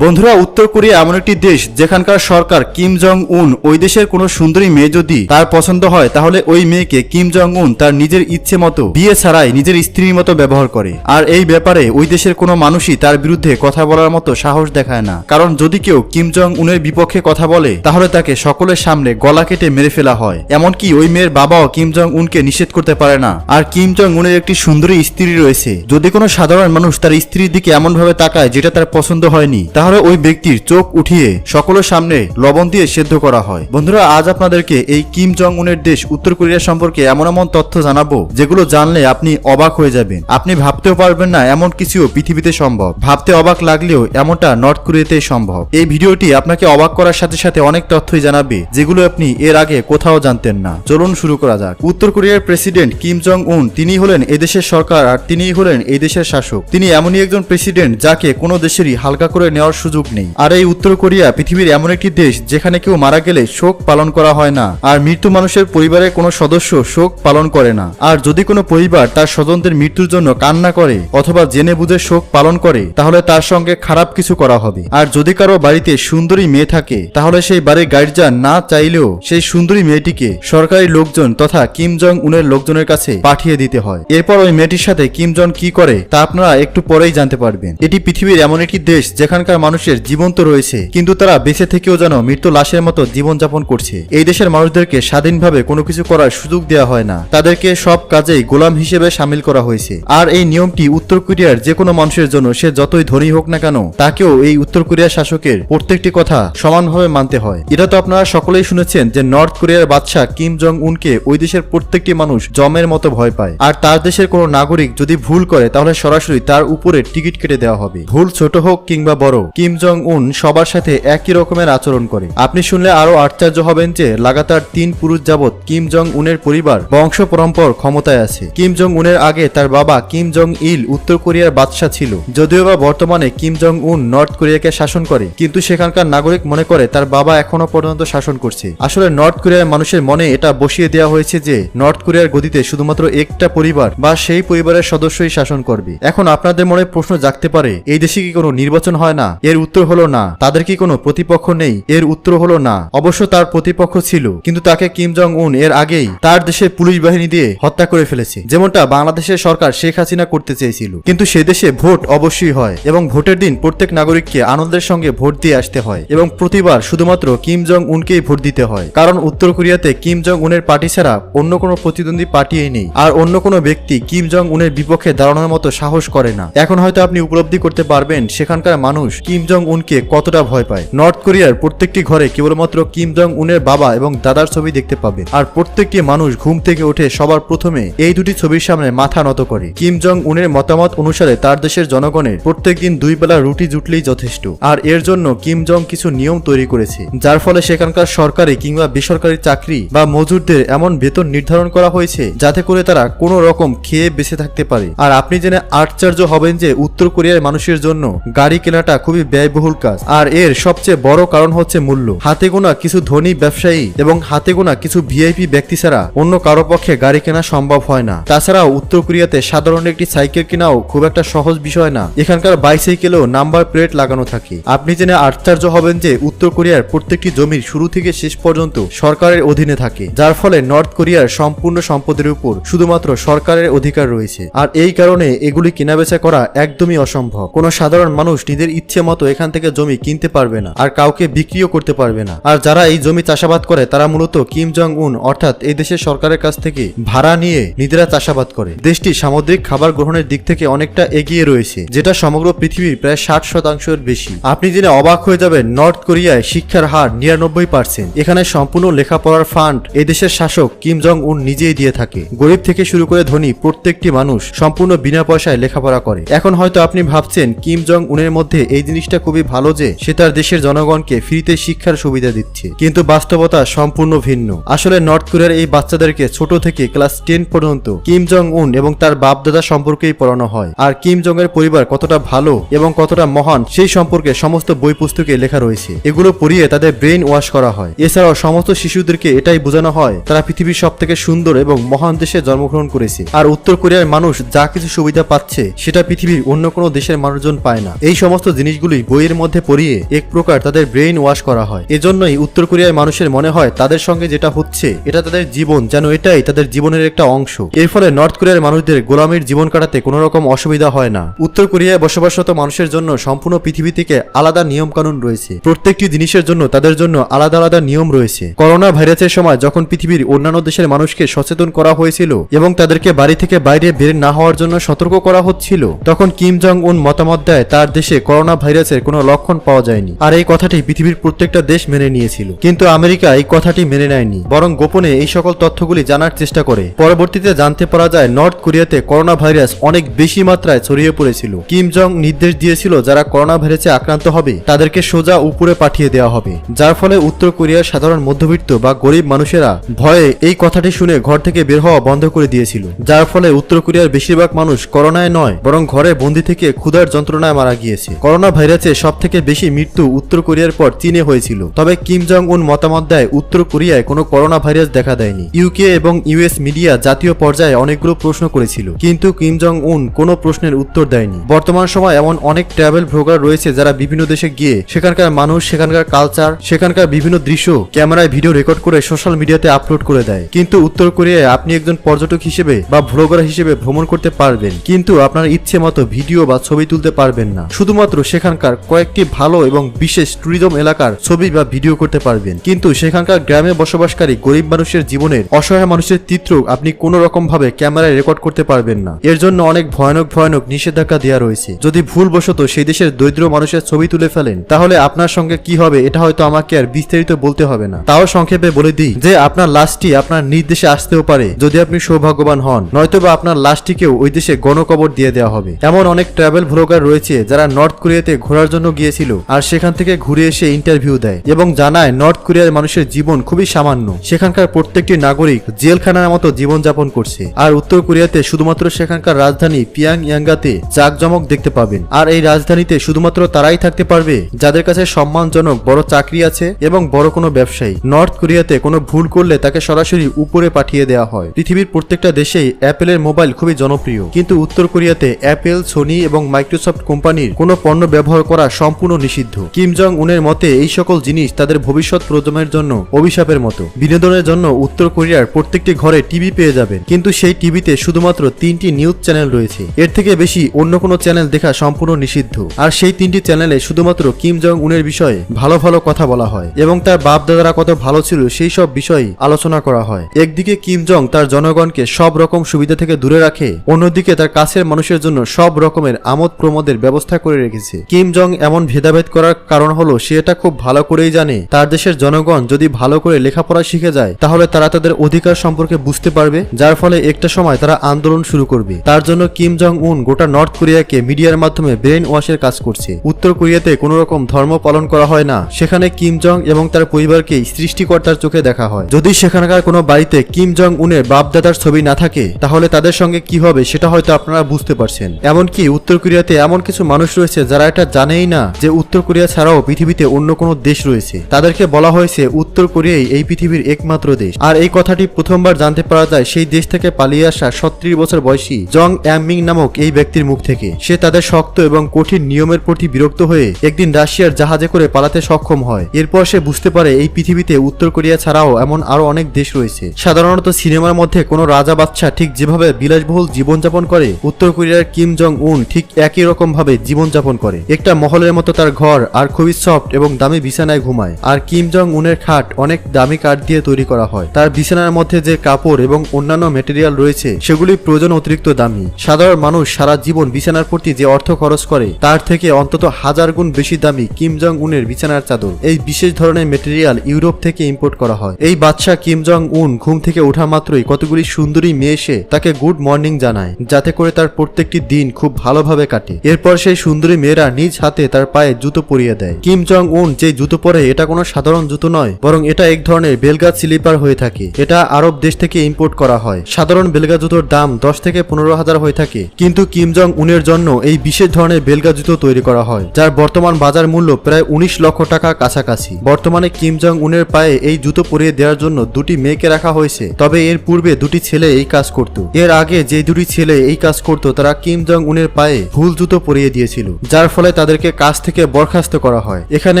বন্ধুরা, উত্তর কোরিয়া এমন একটি দেশ যেখানকার সরকার কিম জং উন ওই দেশের কোনো সুন্দরী মেয়ে যদি তার পছন্দ হয়, তাহলে ওই মেয়েকে কিম জং উন তার নিজের ইচ্ছে মতো বিয়ে ছাড়াই নিজের স্ত্রীর মতো ব্যবহার করে। আর এই ব্যাপারে ওই দেশের কোনো মানুষই তার বিরুদ্ধে কথা বলার মতো সাহস দেখায় না। কারণ যদি কেউ কিম জং উনের বিপক্ষে কথা বলে, তাহলে তাকে সকলের সামনে গলা কেটে মেরে ফেলা হয়। এমনকি ওই মেয়ের বাবাও কিম জং উনকে নিষেধ করতে পারে না। আর কিম জং উনের একটি সুন্দরী স্ত্রী রয়েছে। যদি কোনো সাধারণ মানুষ তার স্ত্রীর দিকে এমন ভাবে তাকায় যেটা তার পছন্দ হয়নি তাহলে ওই ব্যক্তির চোখ উঠিয়ে সকলের সামনে লবণ দিয়ে সেদ্ধ করা হয়। বন্ধুরা, আজ আপনাদেরকে এই কিম জং উনের দেশ উত্তর কোরিয়া সম্পর্কে এমন এমন তথ্য জানাব যেগুলো জানলে আপনি অবাক হয়ে যাবেন। আপনি ভাবতেও পারবেন না এমন কিছুও পৃথিবীতে সম্ভব। ভাবতে অবাক লাগলেও এমনটা নর্থ কোরিয়াতেই সম্ভব। এই ভিডিওটি আপনাকে অবাক করার সাথে সাথে অনেক তথ্যই জানাবে, যেগুলো আপনি এর আগে কোথাও জানতেন না। চলুন শুরু করা যাক। উত্তর কোরিয়ার প্রেসিডেন্ট কিম জং উন তিনি হলেন এদেশের সরকার আর তিনিই হলেন এই দেশের শাসক। তিনি এমনই একজন প্রেসিডেন্ট যাকে কোনো দেশেরই হালকা করে নেওয়ার সুযোগ নেই। আর এই উত্তর কোরিয়া পৃথিবীর এমন একটি দেশ যেখানে কেউ মারা গেলে শোক পালন করা হয় না, আর মৃত্যু মানুষের পরিবারের কোনো সদস্য শোক পালন করে না। আর যদি কোনো পরিবার তার স্বজনদের মৃত্যুর জন্য কান্না করে অথবা জেনে বুঝে শোক পালন করে, তাহলে তার সঙ্গে খারাপ কিছু করা হবে। আর যদি কারও বাড়িতে সুন্দরী মেয়ে থাকে, তাহলে সেই বাড়ির গার্জিয়ান না চাইলেও সেই সুন্দরী মেয়েটিকে সরকারি লোকজন তথা কিম জং উনের লোকজনের কাছে পাঠিয়ে দিতে হয়। এরপর ওই মেয়েটির সাথে কিম জন কি করে, তা আপনারা একটু পরেই জানতে পারবেন। এটি পৃথিবীর এমন একটি দেশ যেখানকার মানুষের জীবন তো রয়েছে, কিন্তু তারা বেঁচে থেকেও যেন মৃত্যু লাশের মতো জীবনযাপন করছে। এই দেশের মানুষদেরকে স্বাধীনভাবে কোনো কিছু করার সুযোগ দেওয়া হয় না। তাদেরকে সব কাজেই গোলাম হিসেবে সামিল করা হয়েছে। আর এই নিয়মটি উত্তর কোরিয়ার যে কোনো মানুষের জন্য সে যতই ধনী হোক না কেন, তাকেও এই উত্তর কোরিয়ার শাসকের প্রত্যেকটি কথা সমানভাবে মানতে হয়। এটা তো আপনারা সকলেই শুনেছেন যে নর্থ কোরিয়ার বাদশাহ কিম জং উনকে ওই দেশের প্রত্যেকটি মানুষ জমের মতো ভয় পায়। আর তার দেশের কোনো নাগরিক যদি ভুল করে, তাহলে সরাসরি তার উপরে টিকিট কেটে দেওয়া হবে। ভুল ছোট হোক কিংবা বড় কিম জং উন সবার সাথে একই রকমের আচরণ করে। আপনি শুনলে আরও আশ্চর্য হবেন যে লাগাতার তিন পুরুষ যাবৎ কিম জং উনের পরিবার বংশ পরম্পর ক্ষমতায় আছে। কিম জং উনের আগে তার বাবা কিম জং ইল উত্তর কোরিয়ার বাদশাহ ছিল। যদিও বা বর্তমানে কিম জং উন নর্থ কোরিয়াকে শাসন করে, কিন্তু সেখানকার নাগরিক মনে করে তার বাবা এখনও পর্যন্ত শাসন করছে। আসলে নর্থ কোরিয়ার মানুষের মনে এটা বসিয়ে দেওয়া হয়েছে যে নর্থ কোরিয়ার গদিতে শুধুমাত্র একটা পরিবার বা সেই পরিবারের সদস্যই শাসন করবে। এখন আপনাদের মনে প্রশ্ন জাগতে পারে, এই দেশে কি কোনো নির্বাচন হয় না? এর উত্তর হলো না। তাদের কি কোনো প্রতিপক্ষ নেই? এর উত্তর হলো না। অবশ্য তার প্রতিপক্ষ ছিল, কিন্তু তাকে কিম জং উন এর আগেই তার দেশের পুলিশ বাহিনী দিয়ে হত্যা করে ফেলেছে, যেমনটা বাংলাদেশের সরকার শেখ হাসিনা করতে চেয়েছিল। কিন্তু সে দেশে ভোট অবশ্যই হয় এবং ভোটের দিন প্রত্যেক নাগরিককে আনন্দের সঙ্গে ভোট দিয়ে আসতে হয় এবং প্রতিবার শুধুমাত্র কিম জং উনকেই ভোট দিতে হয়। কারণ উত্তর কোরিয়াতে কিম জং উনের পার্টি ছাড়া অন্য কোনো প্রতিদ্বন্দ্বী পার্টিই নেই, আর অন্য কোনো ব্যক্তি কিম জং উনের বিপক্ষে দাঁড়ানোর মতো সাহস করে না। এখন হয়তো আপনি উপলব্ধি করতে পারবেন, সেখানকার মানুষ কিম জং উনকে কতটা ভয় পায়? নর্থ কোরিয়ার প্রত্যেকটি ঘরে কেবলমাত্র কিম জং উনের বাবা এবং দাদার ছবি দেখতে পাবে। আর প্রত্যেকটি মানুষ ঘুম থেকে উঠে সবার প্রথমে এই দুটি ছবির সামনে মাথা নত করে। কিম জং উনের মতামত অনুসারে তার দেশের জনগণের প্রত্যেকদিন দুই বেলা রুটি জুটলেই যথেষ্ট। আর এর জন্য কিম জং কিছু নিয়ম তৈরি করেছে, যার ফলে সেখানকার সরকারি কিংবা বেসরকারি চাকরি বা মজুরদের এমন বেতন নির্ধারণ করা হয়েছে, যাতে করে তারা কোনো রকম খেয়ে বেঁচে থাকতে পারে। আর আপনি জেনে আশ্চর্য হবেন যে উত্তর কোরিয়ার মানুষের জন্য গাড়ি কেনাটা খুবই ব্যয়বহুল কাজ। আর এর সবচেয়ে বড় কারণ হচ্ছে মূল্য। হাতে গোনা কিছু ধনী ব্যবসায়ী এবং হাতে গোনা কিছু ভিআইপি ব্যক্তি ছাড়া অন্য কারও পক্ষে গাড়ি কেনা সম্ভব হয় না। তাছাড়াও উত্তর কোরিয়াতে সাধারণ একটি সাইকেল কেনাও খুব একটা সহজ বিষয় না। এখানকার বাইসাইকেলেও নাম্বার প্লেট লাগানো থাকে। আপনি জেনে আশ্চর্য হবেন যে উত্তর কোরিয়ার প্রত্যেকটি জমির শুরু থেকে শেষ পর্যন্ত সরকারের অধীনে থাকে। যার ফলে নর্থ কোরিয়ার সম্পূর্ণ সম্পদের উপর শুধুমাত্র সরকারের অধিকার রয়েছে। আর এই কারণে এগুলি কেনাবেচা করা একদমই অসম্ভব। কোনো সাধারণ মানুষ নিজের ইচ্ছে মতো এখান থেকে জমি কিনতে পারবে না আর কাউকে বিক্রিও করতে পারবে না। আর যারা এই জমি চাষাবাদ করে, তারা মূলত কিম জং উন অর্থাৎ এই দেশের সরকারের কাছ থেকে ভাড়া নিয়ে নিজেরা চাষাবাদ করে। দেশটি সামুদ্রিক খাবার গ্রহণের দিক থেকে অনেকটা এগিয়ে রয়েছে, যেটা সমগ্র পৃথিবীর প্রায় ষাট শতাংশের বেশি। আপনি জেনে অবাক হয়ে যাবেন, নর্থ কোরিয়ায় শিক্ষার হার নিরানব্বই পার্সেন্ট এখানে সম্পূর্ণ লেখাপড়ার ফান্ড এই দেশের শাসক কিম জং উন নিজেই দিয়ে থাকে। গরিব থেকে শুরু করে ধনী প্রত্যেকটি মানুষ সম্পূর্ণ বিনা পয়সায় লেখাপড়া করে। এখন হয়তো আপনি ভাবছেন, কিম জং উনের মধ্যে এই জিনিসটা খুবই ভালো যে সে তার দেশের জনগণকে ফ্রিতে শিক্ষার সুবিধা দিচ্ছে। কিন্তু বাস্তবতা সম্পূর্ণ ভিন্ন। আসলে নর্থ কোরিয়ার এই বাচ্চাদেরকে ছোট থেকে ক্লাস টেন পর্যন্ত কিম জং উন এবং তার বাপ দাদা সম্পর্কেই পড়ানো হয়। আর কিম জং এর পরিবার কতটা ভালো এবং কতটা মহান সেই সম্পর্কে সমস্ত বই পুস্তকে লেখা রয়েছে। এগুলো পড়িয়ে তাদের ব্রেন ওয়াশ করা হয়। এছাড়াও সমস্ত শিশুদেরকে এটাই বোঝানো হয়, তারা পৃথিবীর সব থেকে সুন্দর এবং মহান দেশে জন্মগ্রহণ করেছে। আর উত্তর কোরিয়ার মানুষ যা কিছু সুবিধা পাচ্ছে, সেটা পৃথিবীর অন্য কোনো দেশের মানুষজন পায় না। এই সমস্ত জিনিসগুলো জিনিসগুলি বইয়ের মধ্যে পড়িয়ে এক প্রকার তাদের ব্রেইন ওয়াশ করা হয়। এজন্যই উত্তর কোরিয়ার মানুষের মনে হয় তাদের সঙ্গে যেটা হচ্ছে, এটা তাদের জীবন, যেন এটাই তাদের জীবনের একটা অংশ। এর ফলে নর্থ কোরিয়ার মানুষদের গোলামীর জীবন কাটাতে কোনো রকম অসুবিধা হয় না। উত্তর কোরিয়ায় বসবাসরত মানুষের জন্য সম্পূর্ণ পৃথিবী থেকে আলাদা নিয়ম কানুন রয়েছে। প্রত্যেকটি জিনিসের জন্য তাদের জন্য আলাদা আলাদা নিয়ম রয়েছে। করোনা ভাইরাসের সময় যখন পৃথিবীর অন্যান্য দেশের মানুষকে সচেতন করা হয়েছিল এবং তাদেরকে বাড়ি থেকে বাইরে বের না হওয়ার জন্য সতর্ক করা হচ্ছিল, তখন কিম জং উন মতামত দেয়, তার দেশে করোনা ভাইরাসের কোনো লক্ষণ পাওয়া যায়নি। আর এই কথাটি পৃথিবীর প্রত্যেকটা দেশ মেনে নিয়েছিল। কিন্তু আমেরিকা এই কথাটি মেনে নেয়নি, বরং গোপনে এই সকল তথ্যগুলি জানার চেষ্টা করে। পরবর্তীতে জানতে পারা যায়, নর্থ কোরিয়াতে করোনা ভাইরাস অনেক বেশি মাত্রায় ছড়িয়ে পড়েছিল। কিম জং নির্দেশ দিয়েছিল, যারা করোনা ভাইরাসে আক্রান্ত হবে, তাদেরকে সোজা উপরে পাঠিয়ে দেওয়া হবে। যার ফলে উত্তর কোরিয়ার সাধারণ মধ্যবিত্ত বা গরিব মানুষেরা ভয়ে এই কথাটি শুনে ঘর থেকে বের হওয়া বন্ধ করে দিয়েছিল। যার ফলে উত্তর কোরিয়ার বেশিরভাগ মানুষ করোনায় নয়, বরং ঘরে বন্দি থেকে ক্ষুধার যন্ত্রণায় মারা গিয়েছে। করোনা ভাইরাসে সব থেকে বেশি মৃত্যু উত্তর কোরিয়ার পর চীনে হয়েছিল। তবে কিম জং উন মতামত দেয়, উত্তর কোরিয়ায় কোনো করোনা ভাইরাস দেখা দেয়নি। ইউকে এবং ইউএস মিডিয়া জাতীয় পর্যায়ে অনেকগুলো প্রশ্ন করেছিল, কিন্তু কিম জং উন কোনো প্রশ্নের উত্তর দেয়নি। বর্তমান সময় এমন অনেক ট্রাভেল ব্লগার রয়েছে যারা বিভিন্ন দেশে গিয়ে সেখানকার মানুষ, সেখানকার কালচার, সেখানকার বিভিন্ন দৃশ্য ক্যামেরায় ভিডিও রেকর্ড করে সোশ্যাল মিডিয়াতে আপলোড করে দেয়। কিন্তু উত্তর কোরিয়ায় আপনি একজন পর্যটক হিসেবে বা ভ্লগার হিসেবে ভ্রমণ করতে পারবেন, কিন্তু আপনার ইচ্ছে মতো ভিডিও বা ছবি তুলতে পারবেন না। শুধুমাত্র সেখানকার কয়েকটি ভালো এবং বিশেষ ট্যুরিজম এলাকার ছবি বা ভিডিও করতে পারবেন। কিন্তু সেখানকার গ্রামে বসবাসকারী গরিব মানুষের জীবনের অসহায় মানুষের চিত্র আপনি কোনো রকম ভাবে ক্যামেরায় রেকর্ড করতে পারবেন না। এর জন্য অনেক ভয়ানক ভয়ানক নিষেধাজ্ঞা দেওয়া রয়েছে। যদি ভুলবশত সেই দেশের দরিদ্র মানুষের ছবি তুলে ফেলেন, তাহলে আপনার সঙ্গে কি হবে এটা হয়তো আমাকে আর বিস্তারিত বলতে হবে না। তাও সংক্ষেপে বলে দিই যে আপনার লাশটি আপনার নির্দেশে আসতেও পারে যদি আপনি সৌভাগ্যবান হন। নয়তোবা আপনার লাশটিকেও ওই দেশে গণকবর দিয়ে দেওয়া হবে। এমন অনেক ট্রাভেল ভ্লগার রয়েছে যারা নর্থ কোরিয়াতে ঘোরার জন্য গিয়েছিল আর সেখান থেকে ঘুরে এসে ইন্টারভিউ দেয় এবং জানায় নর্থ কোরিয়ার মানুষের জীবন খুবই সামান্য। সেখানকার প্রত্যেকটি নাগরিক জেলখানার মতো জীবনযাপন করছে। আর উত্তর কোরিয়াতে শুধুমাত্র সেখানকার রাজধানী পিয়াং ইয়াঙ্গাতে জাকজমক দেখতে পাবেন। আর এই রাজধানীতে শুধুমাত্র তারাই থাকতে পারবে যাদের কাছে সম্মানজনক বড় চাকরি আছে এবং বড় কোনো ব্যবসায়ী। নর্থ কোরিয়াতে কোনো ভুল করলে তাকে সরাসরি উপরে পাঠিয়ে দেওয়া হয়। পৃথিবীর প্রত্যেকটা দেশেই অ্যাপেলের মোবাইল খুবই জনপ্রিয়। কিন্তু উত্তর কোরিয়াতে অ্যাপেল সোনি এবং মাইক্রোসফট কোম্পানির কোনো পণ্য ব্যবহার করা সম্পূর্ণ নিষিদ্ধ। কিম জং উনের মতে, এই সকল জিনিস তাদের ভবিষ্যৎ প্রজন্মের জন্য অভিশাপের মতো। বিনোদনের জন্য উত্তর কোরিয়ার প্রত্যেকটি ঘরে টিভি পেয়ে যাবেন। কিন্তু সেই টিভিতে শুধুমাত্র তিনটি নিউজ চ্যানেল রয়েছে। এর থেকে বেশি অন্য কোনো চ্যানেল দেখা সম্পূর্ণ নিষিদ্ধ। আর সেই তিনটি চ্যানেলে শুধুমাত্র কিম জং উনের বিষয়ে ভালো ভালো কথা বলা হয় এবং তার বাপ দাদারা কত ভালো ছিল সেই সব বিষয়ে আলোচনা করা হয়। একদিকে কিম জং তার জনগণকে সব রকম সুবিধা থেকে দূরে রাখে, অন্যদিকে তার কাছের মানুষের জন্য সব রকমের আমোদ প্রমোদের ব্যবস্থা করে রেখেছে। কিম জং এমন ভেদাভেদ করার কারণ হলো, সে এটা খুব ভালো করেই জানে। তার দেশের জনগণ যদি ভালো করে লেখাপড়া শিখে যায়, তাহলে তারা তাদের অধিকার সম্পর্কে বুঝতে পারবে, যার ফলে একটা সময় তারা আন্দোলন শুরু করবে। তার জন্য কিম জং উন গোটা নর্থ কোরিয়াকে মিডিয়ার মাধ্যমে ব্রেন ওয়াশের কাজ করছে। উত্তর কোরিয়াতে কোনো রকম ধর্ম পালন করা হয় না। সেখানে কিম জং এবং তার পরিবারকে সৃষ্টিকর্তার চোখে দেখা হয়। যদি সেখানকার কোনো বাড়িতে কিম জং উনের বাপদাদার ছবি না থাকে, তাহলে তাদের সঙ্গে কি হবে, সেটা হয়তো আপনারা বুঝতে পারছেন। এমনকি উত্তর কোরিয়াতে এমন কিছু মানুষ রয়েছে যারা জানেই না যে উত্তর কোরিয়া ছাড়াও পৃথিবীতে অন্য কোনো দেশ রয়েছে। তাদেরকে বলা হয়েছে উত্তর কোরিয়াই এই পৃথিবীর একমাত্র দেশ। আর এই কথাটি প্রথমবার জানতে পারা যায় সেই দেশ থেকে পালিয়ে আসা সত্রিশ বছর বয়সী জং অ্যামিং নামক এই ব্যক্তির মুখ থেকে। সে তাদের শক্ত এবং কঠিন নিয়মের প্রতি বিরক্ত হয়ে একদিন রাশিয়ার জাহাজে করে পালাতে সক্ষম হয়। এরপর সে বুঝতে পারে এই পৃথিবীতে উত্তর কোরিয়া ছাড়াও এমন আরও অনেক দেশ রয়েছে। সাধারণত সিনেমার মধ্যে কোনো রাজা বাচ্চা ঠিক যেভাবে বিলাসবহুল জীবনযাপন করে, উত্তর কোরিয়ার কিম জং উন ঠিক একই রকম ভাবে জীবনযাপন করে। একটা মহলের মতো তার ঘর, আর খুবই সফট এবং দামি বিছানায় ঘুমায়। আর কিম জং উনের খাট অনেক দামি কাঠ দিয়ে তৈরি করা হয়। তার বিছানার মধ্যে যে কাপড় এবং অন্যান্য মেটেরিয়াল রয়েছে, সেগুলি প্রয়োজন অতিরিক্ত দামি। সাধারণ মানুষ সারা জীবন বিছানার প্রতি যে অর্থ খরচ করে, তার থেকে অন্তত হাজার গুণ বেশি দামি কিম জং উনের বিছানার চাদর। এই বিশেষ ধরনের মেটেরিয়াল ইউরোপ থেকে ইম্পোর্ট করা হয়। এই বাদশা কিম জং উন ঘুম থেকে ওঠা মাত্রই কতগুলি সুন্দরী মেয়ে এসে তাকে গুড মর্নিং জানায়, যাতে করে তার প্রত্যেকটি দিন খুব ভালোভাবে কাটে। এরপর সেই সুন্দরী মেয়েরা নিজ হাতে তার পায়ে জুতো পরিয়ে দেয়। কিম জং উন যে জুতো পরে, এটা কোনো সাধারণ জুতো নয়, বরং এটা এক ধরনের বেলগা স্লিপার হয়ে থাকে। এটা আরব দেশ থেকে ইম্পোর্ট করা হয়। সাধারণ বেলগা জুতোর দাম দশ থেকে পনেরো হাজার হয়ে থাকে। কিন্তু কিম জং উনের জন্য এই বিশেষ ধরনের বেলগা জুতো তৈরি করা হয়, যার বর্তমান বাজার মূল্য প্রায় উনিশ লক্ষ টাকা কাছাকাছি। বর্তমানে কিম জং উনের পায়ে এই জুতো পরিয়ে দেওয়ার জন্য দুটি মেয়েকে রাখা হয়েছে, তবে এর পূর্বে দুটি ছেলে এই কাজ করত। এর আগে যে দুটি ছেলে এই কাজ করত, তারা কিম জং উনের পায়ে ভুল জুতো পরিয়ে দিয়েছিল, যার ফলে তাদেরকে কাজ থেকে বরখাস্ত করা হয়। এখানে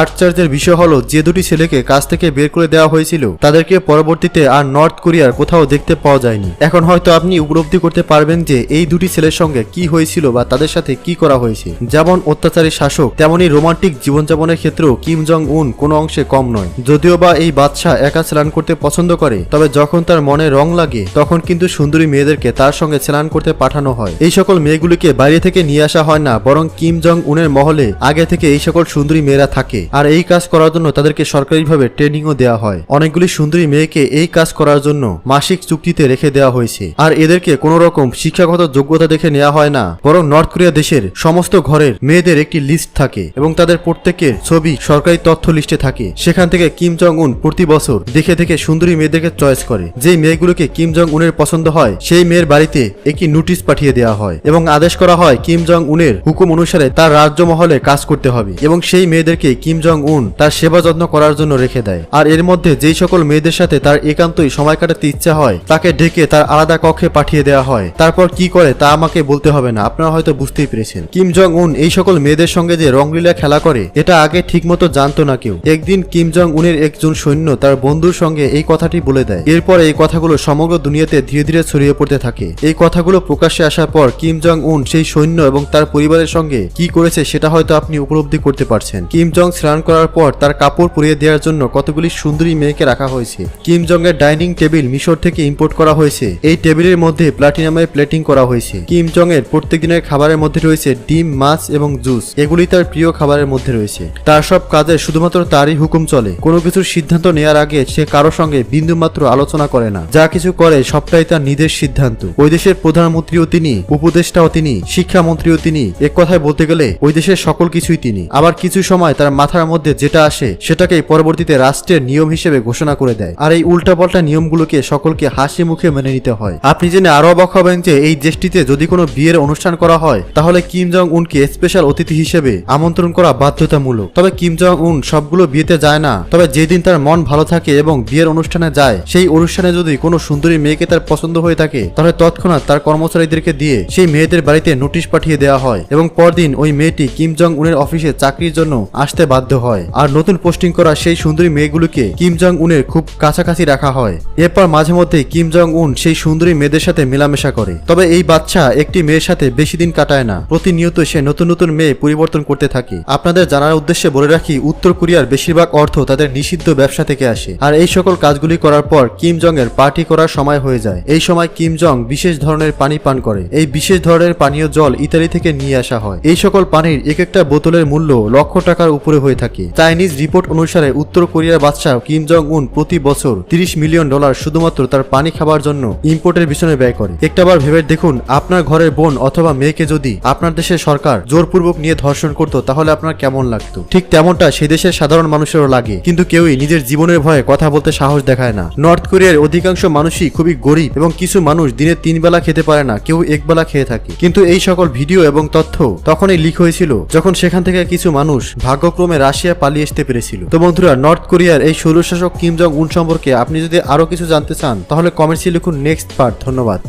আশ্চর্যের বিষয় হলো, যে দুটি ছেলেকে কাজ থেকে বের করে দেওয়া হয়েছিল, তাদেরকে পরবর্তীতে আর নর্থ কোরিয়ার কোথাও দেখতে পাওয়া যায়নি। এখন হয়তো আপনি উপলব্ধি করতে পারবেন যে, এই দুটি ছেলের সঙ্গে কি হয়েছিল বা তাদের সাথে কি করা হয়েছে। যেমন অত্যাচারী শাসক, তেমনি রোমান্টিক জীবনযাপনের ক্ষেত্রেও কিম জং উন কোনো অংশে কম নয়। যদিও বা এই বাদশাহ একা স্নান করতে পছন্দ করে, তবে যখন তার মনে রং লাগে, তখন কিন্তু সুন্দরী মেয়েদেরকে তার সঙ্গে স্নান করতে পাঠানো হয়। এই সকল মেয়েগুলিকে বাইরে থেকে নিয়ে আসা হয় না, বরং কিম জং উনের মহলে আগে থেকে এই সকল সুন্দরী মেয়েরা থাকে। আর এই কাজ করার জন্য তাদেরকে সরকারিভাবে ট্রেনিংও দেওয়া হয়। অনেকগুলি সুন্দরী মেয়েকে এই কাজ করার জন্য মাসিক চুক্তিতে রেখে দেওয়া হয়েছে। আর এদেরকে কোনো রকম শিক্ষাগত যোগ্যতা দেখে নেওয়া হয় না। বরং নর্থ কোরিয়া দেশের সমস্ত ঘরের মেয়েদের একটি লিস্ট থাকে এবং তাদের প্রত্যেকের ছবি সরকারি তথ্য লিস্টে থাকে। সেখান থেকে কিম জং উন প্রতি বছর দেখে দেখে সুন্দরী মেয়েদেরকে চয়েস করে। যেই মেয়েগুলোকে কিম জং উনের পছন্দ হয়, সেই মেয়ের বাড়িতে একটি নোটিশ পাঠিয়ে দেওয়া হয় এবং আদেশ করা হয় কিম জং উনের হুকুম অনুসারে তার রাজ্য মহলে কাজ করতে হবে এবং সেই মেয়েদেরকে কিম জং উন তার সেবা যত্ন করার জন্য রেখে দেয়। আর এর মধ্যে যেই সকল মেয়েদের সাথে তার একান্তই সময় কাটাতে ইচ্ছা হয়, তাকে ডেকে তার আলাদা কক্ষে পাঠিয়ে দেওয়া হয়। তারপর কি করে তা আমাকে বলতে হবে না, আপনারা হয়তো বুঝতেই পেরেছেন। কিম জং উন এই সকল মেয়েদের সঙ্গে যে রংলীলা খেলা করে, এটা আগে ঠিকমতো জানতো না কেউ। একদিন কিম জং উনের একজন সৈন্য তার বন্ধুর সঙ্গে এই কথাটি বলে দেয়। এরপর এই কথাগুলো সমগ্র দুনিয়াতে ধীরে ধীরে ছড়িয়ে পড়তে থাকে। এই কথাগুলো প্রকাশ্যে আসার পর কিম জং উন সেই সৈন্য এবং তার পরিবারের সঙ্গে কি করেছে সেটা হয়তো আপনি উপলব্ধি করতে পারছেন। কিম জং স্নান করার পর তার কাপড় পরিয়ে দেওয়ার জন্য কতগুলি সুন্দরী মেয়েকে রাখা হয়েছে। কিম জং এর ডাইনিং টেবিল মিশর থেকে ইম্পোর্ট করা হয়েছে। এই টেবিলের মধ্যে প্লাটিনামের প্লেটিং করা হয়েছে। কিম জং এর প্রত্যেক দিনের খাবারের মধ্যে রয়েছে ডিম, মাছ এবং জুস। এগুলি তার প্রিয় খাবারের মধ্যে রয়েছে। তার সব কাজে শুধুমাত্র তারই হুকুম চলে। কোনো কিছুর সিদ্ধান্ত নেওয়ার আগে সে কারও সঙ্গে বিন্দুমাত্র আলোচনা করে না। যা কিছু করে সবটাই তার নিজের সিদ্ধান্ত। ওই দেশের প্রধানমন্ত্রীও তিনি, উপদেষ্টাও তিনি, শিক্ষামন্ত্রীও তিনি। এক কথায় বলতে গেলে ওই দেশের সকল কিছুই তিনি। আবার কিছু সময় তার মাথার মধ্যে যেটা আসে, সেটাকেই পরবর্তীতে রাষ্ট্রের নিয়ম হিসেবে ঘোষণা করে দেয়। আর এই উল্টাপাল্টা নিয়মগুলোকে সকলকে হাসি মুখে মেনে নিতে হয়। আপনি জেনে আরও অবাক হবেন যে এই দেশটিতে যদি কোনো বিয়ের অনুষ্ঠান করা হয়, তাহলে কিম জং উনকে স্পেশাল অতিথি হিসেবে আমন্ত্রণ করা বাধ্যতামূলক। তবে কিম জং উন সবগুলো বিয়েতে যায় না। তবে যেদিন তার মন ভালো থাকে এবং বিয়ের অনুষ্ঠানে যায়, সেই অনুষ্ঠানে যদি কোনো সুন্দরী মেয়েকে তার পছন্দ হয়ে থাকে, তাহলে তৎক্ষণাৎ তার কর্মচারীদেরকে দিয়ে সেই মেয়েদের বাড়িতে নোটিশ পাঠিয়ে দেওয়া হয় এবং পরদিন ওই মেয়েটি কিম জং উনের অফিসে চাকরির জন্য আসতে বাধ্য হয়। আর নতুন পোস্টিং করা সেই সুন্দরী মেয়েগুলোকে কিম জং উনের খুব কাছাকাছি রাখা হয়। এরপর মাঝে মধ্যে কিম জং উন সেই সুন্দরী মেয়েদের সাথে মেলামেশা করে। তবে এই বাচ্চা একটি মেয়ের সাথে বেশি দিন কাটায় না। প্রতিনিয়ত সে নতুন নতুন মেয়ে পরিবর্তন করতে থাকে। আপনাদের জানার উদ্দেশ্যে বলে রাখি, উত্তর কোরিয়ার বেশিরভাগ অর্থ তাদের নিষিদ্ধ ব্যবসা থেকে আসে। আর এই সকল কাজগুলি করার পর কিম জং এর পার্টি করার সময় হয়ে যায়। এই সময় কিম জং বিশেষ ধরনের পানি পান করে। এই বিশেষ ধরনের পানীয় জল ইতালি থেকে নিয়ে আসা হয়। এই সকল পানির এক একটা বোতলের মূল্য লক্ষ টাকার উপরে হয়ে থাকে। চাইনিজ রিপোর্ট অনুসারে উত্তর কোরিয়ার বাদশাহ কিম জং উন প্রতি বছর তিরিশ মিলিয়ন ডলার শুধুমাত্র তার পানি খাবার জন্য ইম্পোর্টের পিছনে ব্যয় করে। একটাবার ভেবে দেখুন, আপনার ঘরের বোন অথবা মেয়েকে যদি আপনার দেশের সরকার জোরপূর্বক নিয়ে ধর্ষণ করতো, তাহলে আপনার কেমন লাগতো? ঠিক তেমনটা সে দেশের সাধারণ মানুষেরও লাগে, কিন্তু কেউই নিজের জীবনের ভয়ে কথা বলতে সাহস দেখায় না। নর্থ কোরিয়ার অধিকাংশ মানুষই খুবই গরিব এবং কিছু মানুষ দিনে তিন বেলা খেতে পারে না, কেউ এক বেলা খেয়ে থাকে। কিন্তু এই সকল ভিডিও এবং তথ্য তখনই লিক হয়েছিল, যখন সেখান থেকে কিছু মানুষ ভাগ্যক্রমে রাশিয়া পালিয়ে আসতে পেরেছিল। তো বন্ধুরা, নর্থ কোরিয়ার এই সৌরশাসক কিম জং উন সম্পর্কে আপনি যদি আরও কিছু জানতে চান, তাহলে কমেন্টসে লিখুন নেক্সট পার্ট ধন্যবাদ।